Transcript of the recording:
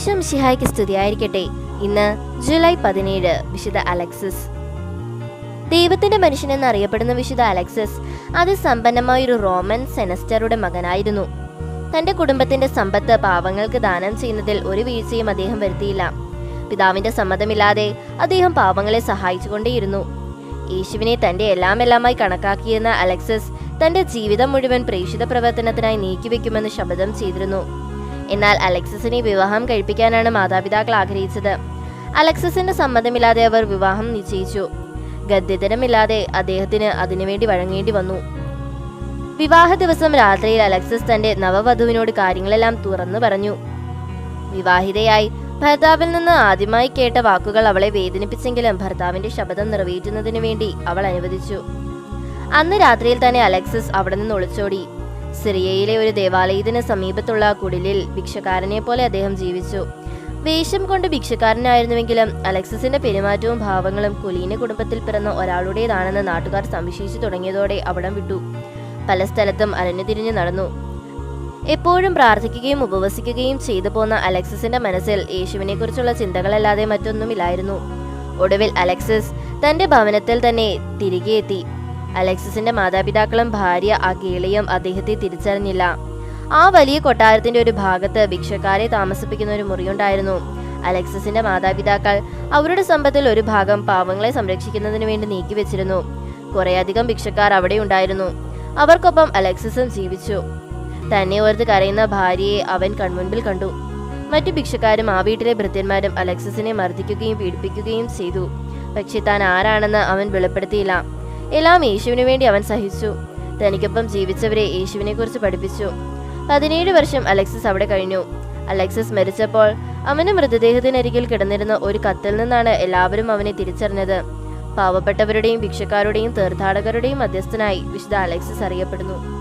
ഈശോ മിശിഹായ്ക്ക് സ്തുതിയായിരിക്കട്ടെ. ഇന്ന് ജൂലൈ പതിനേഴ് വിശുദ്ധ അലക്സിസ്. ദൈവത്തിന്റെ മനുഷ്യൻ എന്നറിയപ്പെടുന്ന വിശുദ്ധ അലക്സിസ് അതിസമ്പന്നമായ ഒരു റോമൻ സെനസ്റ്ററുടെ മകനായിരുന്നു. തന്റെ കുടുംബത്തിന്റെ സമ്പത്ത് പാവങ്ങൾക്ക് ദാനം ചെയ്യുന്നതിൽ ഒരു വീഴ്ചയും അദ്ദേഹം വരുത്തിയില്ല. പിതാവിന്റെ സമ്മതമില്ലാതെ അദ്ദേഹം പാവങ്ങളെ സഹായിച്ചുകൊണ്ടേയിരുന്നു. യേശുവിനെ തന്റെ എല്ലാം എല്ലാമായി കണക്കാക്കിയിരുന്ന അലക്സിസ് തന്റെ ജീവിതം മുഴുവൻ പ്രേക്ഷിത പ്രവർത്തനത്തിനായി നീക്കിവെക്കുമെന്ന് ശപഥം ചെയ്തിരുന്നു. എന്നാൽ അലക്സസിനെ വിവാഹം കഴിപ്പിക്കാനാണ് മാതാപിതാക്കൾ ആഗ്രഹിച്ചത്. അലക്സിസിന്റെ സമ്മതമില്ലാതെ അവർ വിവാഹം നിശ്ചയിച്ചു. ഗദ്യതരമില്ലാതെ അദ്ദേഹത്തിന് അതിനുവേണ്ടി വഴങ്ങേണ്ടി വന്നു. വിവാഹ ദിവസം രാത്രിയിൽ അലക്സസ് തന്റെ നവവധുവിനോട് കാര്യങ്ങളെല്ലാം തുറന്നു പറഞ്ഞു. വിവാഹിതയായി ഭർത്താവിൽ നിന്ന് ആദ്യമായി കേട്ട വാക്കുകൾ അവളെ വേദനിപ്പിച്ചെങ്കിലും ഭർത്താവിന്റെ ശബ്ദം നിറവേറ്റുന്നതിന് വേണ്ടി അവൾ അനുവദിച്ചു. അന്ന് രാത്രിയിൽ തന്നെ അലക്സസ് അവിടെ നിന്ന് ഒളിച്ചോടി. സിറിയയിലെ ഒരു ദേവാലയത്തിന് സമീപത്തുള്ള കുടിലിൽ ഭിക്ഷക്കാരനെ പോലെ അദ്ദേഹം ജീവിച്ചു. വേഷം കൊണ്ട് ഭിക്ഷക്കാരനായിരുന്നുവെങ്കിലും അലക്സിസിന്റെ പെരുമാറ്റവും ഭാവങ്ങളും കുലീന കുടുംബത്തിൽ പിറന്ന ഒരാളുടേതാണെന്ന് നാട്ടുകാർ സംശയിച്ചു തുടങ്ങിയതോടെ അവിടം വിട്ടു. പല സ്ഥലത്തും അലഞ്ഞുതിരിഞ്ഞു നടന്നു. എപ്പോഴും പ്രാർത്ഥിക്കുകയും ഉപവസിക്കുകയും ചെയ്തു പോന്ന അലക്സിസിന്റെ മനസ്സിൽ യേശുവിനെ കുറിച്ചുള്ള ചിന്തകളല്ലാതെ മറ്റൊന്നുമില്ലായിരുന്നു. ഒടുവിൽ അലക്സിസ് തന്റെ ഭവനത്തിൽ തന്നെ തിരികെ എത്തി അലക്സിസിന്റെ മാതാപിതാക്കളും ഭാര്യ അഗേളിയും അദ്ദേഹത്തെ തിരിച്ചറിഞ്ഞില്ല. ആ വലിയ കൊട്ടാരത്തിന്റെ ഒരു ഭാഗത്ത് ഭിക്ഷക്കാരെ താമസിപ്പിക്കുന്ന ഒരു മുറിയുണ്ടായിരുന്നു. അലക്സിസിന്റെ മാതാപിതാക്കൾ അവരുടെ സമ്പത്തിൽ ഒരു ഭാഗം പാവങ്ങളെ സംരക്ഷിക്കുന്നതിന് വേണ്ടി നീക്കിവെച്ചിരുന്നു. കുറേയധികം ഭിക്ഷക്കാർ അവിടെ ഉണ്ടായിരുന്നു. അവർക്കൊപ്പം അലക്സിസും ജീവിച്ചു. തന്നെ ഓർത്ത് കരയുന്ന ഭാര്യയെ അവൻ കൺമുൻപിൽ കണ്ടു. മറ്റു ഭിക്ഷക്കാരും ആ വീട്ടിലെ ഭൃത്യന്മാരും അലക്സിസിനെ മർദ്ദിക്കുകയും പീഡിപ്പിക്കുകയും ചെയ്തു. പക്ഷെ താൻ ആരാണെന്ന് അവൻ വെളിപ്പെടുത്തിയില്ല. എല്ലാം യേശുവിനു വേണ്ടി അവൻ സഹിച്ചു. തനിക്കൊപ്പം ജീവിച്ചവരെ യേശുവിനെ കുറിച്ച് പഠിപ്പിച്ചു. പതിനേഴ് വർഷം അലക്സിസ് അവിടെ കഴിഞ്ഞു. അലക്സിസ് മരിച്ചപ്പോൾ അവന് മൃതദേഹത്തിനരികിൽ കിടന്നിരുന്ന ഒരു കത്തിൽ നിന്നാണ് എല്ലാവരും അവനെ തിരിച്ചറിഞ്ഞത്. പാവപ്പെട്ടവരുടെയും ഭിക്ഷക്കാരുടെയും തീർത്ഥാടകരുടെയും മധ്യസ്ഥനായി വിശുദ്ധ അലക്സിസ് അറിയപ്പെടുന്നു.